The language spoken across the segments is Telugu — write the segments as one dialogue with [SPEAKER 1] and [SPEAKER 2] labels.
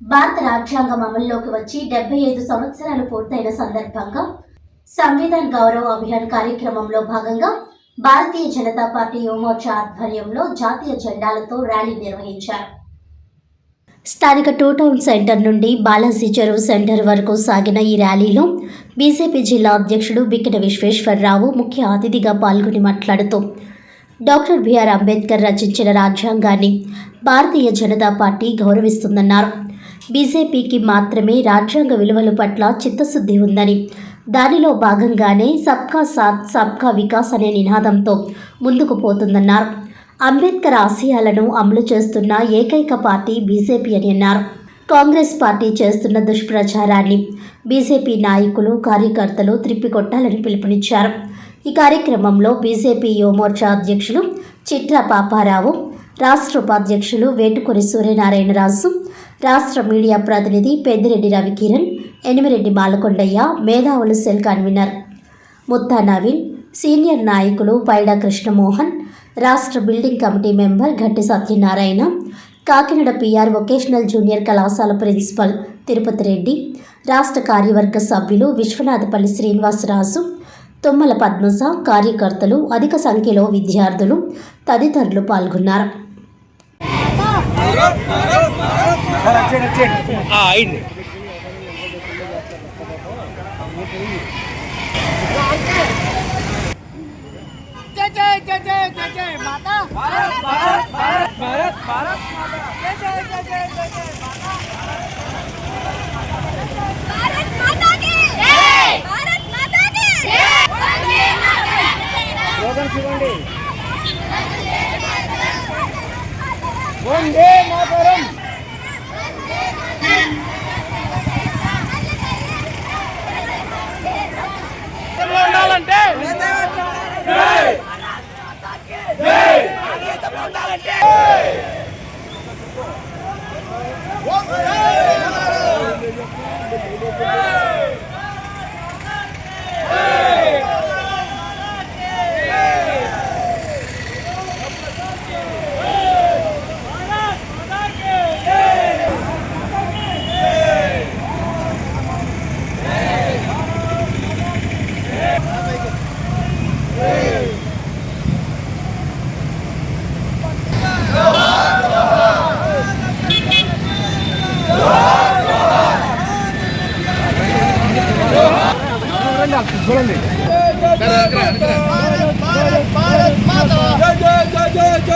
[SPEAKER 1] భారత రాజ్యాంగం అమల్లోకి వచ్చి డెబ్బై ఐదు సంవత్సరాలు పూర్తయిన సందర్భంగా సంవిధాన్ గౌరవ అభియాన్ కార్యక్రమంలో భాగంగా భారతీయ జనతా పార్టీ యువమోర్చా ఆధ్వర్యంలో జాతీయ జెండాలతో ర్యాలీ నిర్వహించారు. స్థానిక టూ టౌన్ సెంటర్ నుండి బాలాజీ చెరువు సెంటర్ వరకు సాగిన ఈ ర్యాలీలో బీజేపీ జిల్లా అధ్యక్షుడు బిక్కిన విశ్వేశ్వరరావు ముఖ్య అతిథిగా పాల్గొని మాట్లాడుతూ డాక్టర్ బిఆర్ అంబేద్కర్ రచించిన రాజ్యాంగాన్ని భారతీయ జనతా పార్టీ గౌరవిస్తుందన్నారు. బీజేపీకి మాత్రమే రాజ్యాంగ విలువల పట్ల చిత్తశుద్ధి ఉందని. దానిలో భాగంగానే సబ్కా సాత్ సబ్కా వికాస్ అనే నినాదంతో ముందుకు పోతుందన్నారు. అంబేద్కర్ ఆశయాలను అమలు చేస్తున్న ఏకైక పార్టీ బీజేపీ అని అన్నారు. కాంగ్రెస్ పార్టీ చేస్తున్న దుష్ప్రచారాన్ని బీజేపీ నాయకులు కార్యకర్తలు త్రిప్పికొట్టాలని పిలుపునిచ్చారు. ఈ కార్యక్రమంలో బీజేపీ యువమోర్చా అధ్యక్షులు చిట్ల పాపారావు రాష్ట్ర ఉపాధ్యక్షులు వేటుకొరి సూర్యనారాయణరాజు రాష్ట్ర మీడియా ప్రతినిధి పెద్దిరెడ్డి రవికిరణ్ ఎనిమిరెడ్డి బాలకొండయ్య మేధావులు cell convener. Mutta Naveen senior నాయకులు పైడా కృష్ణమోహన్ రాష్ట్ర building committee member Gatti Satyanarayana Kakinada PR vocational junior కళాశాల ప్రిన్సిపల్ తిరుపతి రెడ్డి రాష్ట్ర కార్యవర్గ సభ్యులు విశ్వనాథపల్లి శ్రీనివాసరాజు తుమ్మల పద్మస కార్యకర్తలు అధిక సంఖ్యలో విద్యార్థులు తదితరులు పాల్గొన్నారు.
[SPEAKER 2] అయింది.
[SPEAKER 3] భారత్
[SPEAKER 4] భారత్ భారత్ భారత్ భారత్ ఉండాలంటే ఓకే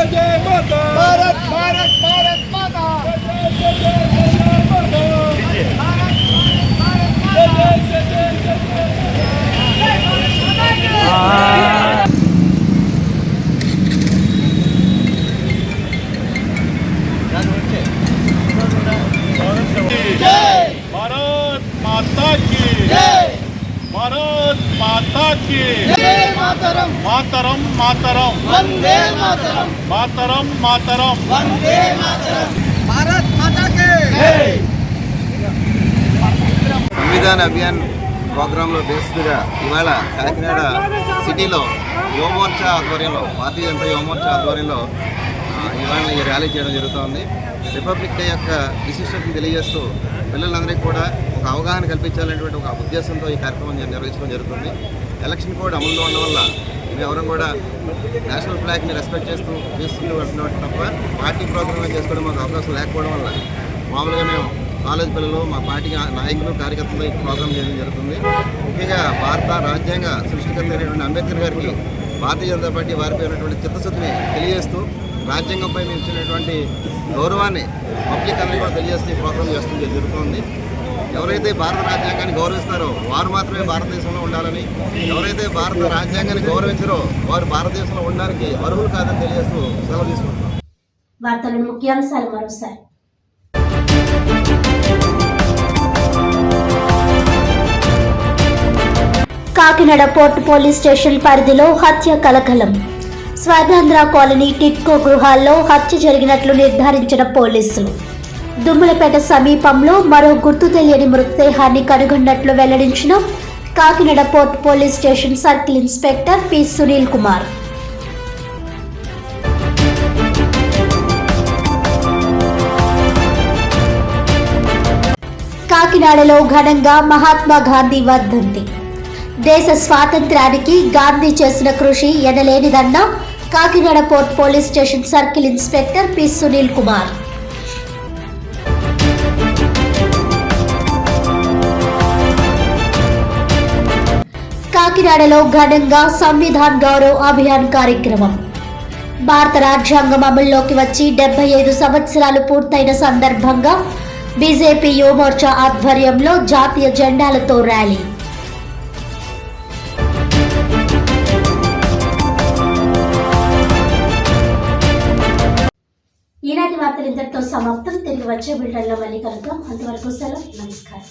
[SPEAKER 4] जय माता भारत भारत भारत माता
[SPEAKER 2] మాతరం.
[SPEAKER 4] మాతరం మాతరం.
[SPEAKER 2] వందే మాతరం.
[SPEAKER 4] మాతరం మాతరం. వందే మాతరం. భారత్ మాతాకే
[SPEAKER 5] సంవిధాన అభియాన్ ప్రోగ్రాంలో బేస్డ్గా ఇవాళ కాకినాడ సిటీలో యువమోర్చా ఆధ్వర్యంలో భారతీయ జనతా యువమోర్చా ఆధ్వర్యంలో ఇవాళ ఈ ర్యాలీ చేయడం జరుగుతుంది. రిపబ్లిక్ డే యొక్క విశిష్టతను తెలియజేస్తూ పిల్లలందరికీ కూడా ఒక అవగాహన కల్పించాలనేటువంటి ఒక ఉద్దేశంతో ఈ కార్యక్రమం నిర్వహించడం జరుగుతుంది. ఎలక్షన్ కోడ్ అమల్లో ఉండడం వల్ల మేమెవరం కూడా నేషనల్ ఫ్లాగ్ని రెస్పెక్ట్ చేస్తూ చేసుకుంటూ వెళ్తున్నాం తప్ప పార్టీ ప్రోగ్రామ్ చేసుకోవడం మాకు అవకాశం లేకపోవడం వల్ల మామూలుగా మేము కాలేజ్ పిల్లలు మా పార్టీ నాయకులు కార్యకర్తలు ఈ ప్రోగ్రాం చేయడం జరుగుతుంది. ముఖ్యంగా భారత రాజ్యాంగ సృష్టికర్త అయినటువంటి అంబేద్కర్ గారికి భారతీయ జనతా పార్టీ వారిపై ఉన్నటువంటి చిత్తశుద్ధిని తెలియజేస్తూ రాజ్యాంగంపై మేము ఇచ్చినటువంటి గౌరవాన్ని పబ్లిక్ అందరికీ కూడా తెలియజేస్తూ ఈ ప్రోగ్రాం చేస్తుంది జరుగుతుంది. ఎవరైతే భారత రాజ్యాంగాన్ని గౌరవిస్తారో వారు మాత్రమే భారతదేశంలో ఉండాలని ఎవరైతే భారత రాజ్యాంగాన్ని గౌరవించరో వారు భారతదేశంలో ఉండడానికి అర్హులు కాదని తెలియజేస్తూ సెలవు తీసుకుంటున్నాం.
[SPEAKER 1] వార్తల ముఖ్యాంశాలు మరోసారి. కాకినాడ పోర్ట్ పోలీస్ స్టేషన్ పరిధిలో హత్య కలకలం. స్వాతంత్ర కాలనీ టిట్కో గృహాల్లో హత్య జరిగినట్లు నిర్ధారించిన పోలీసులు. దుమ్మలపేట సమీపంలో మరో గుర్తు తెలియని మృతదేహాన్ని కనుగొన్నట్లు వెల్లడించిన Kakinada port police station circle inspector P. Sunil Kumar. కాకినాడలో ఘనంగా మహాత్మా గాంధీ వర్ధంతి. దేశ స్వాతంత్ర్యానికి గాంధీ చేసిన కృషి ఎనలేనిదన్న Kakinada port police station circle inspector P. Sunil Kumar. కాకినాడలో ఘనంగా సంవిధాన్ గౌరవ్ అభియాన్ కార్యక్రమం. భారత రాజ్యాంగం అమల్లోకి వచ్చి డెబ్బై ఐదు సంవత్సరాలు పూర్తయిన సందర్భంగా బీజేపీ యువమోర్చా ఆధ్వర్యంలో జాతీయ జెండాలతో ర్యాలీ. ఈనాటి వార్తలు ఇంతటితో సమాప్తం. తిరిగి వచ్చే బిల్టన్లో మళ్ళీ కలుద్దాం. అంతవరకు సెలవు. నమస్కారం.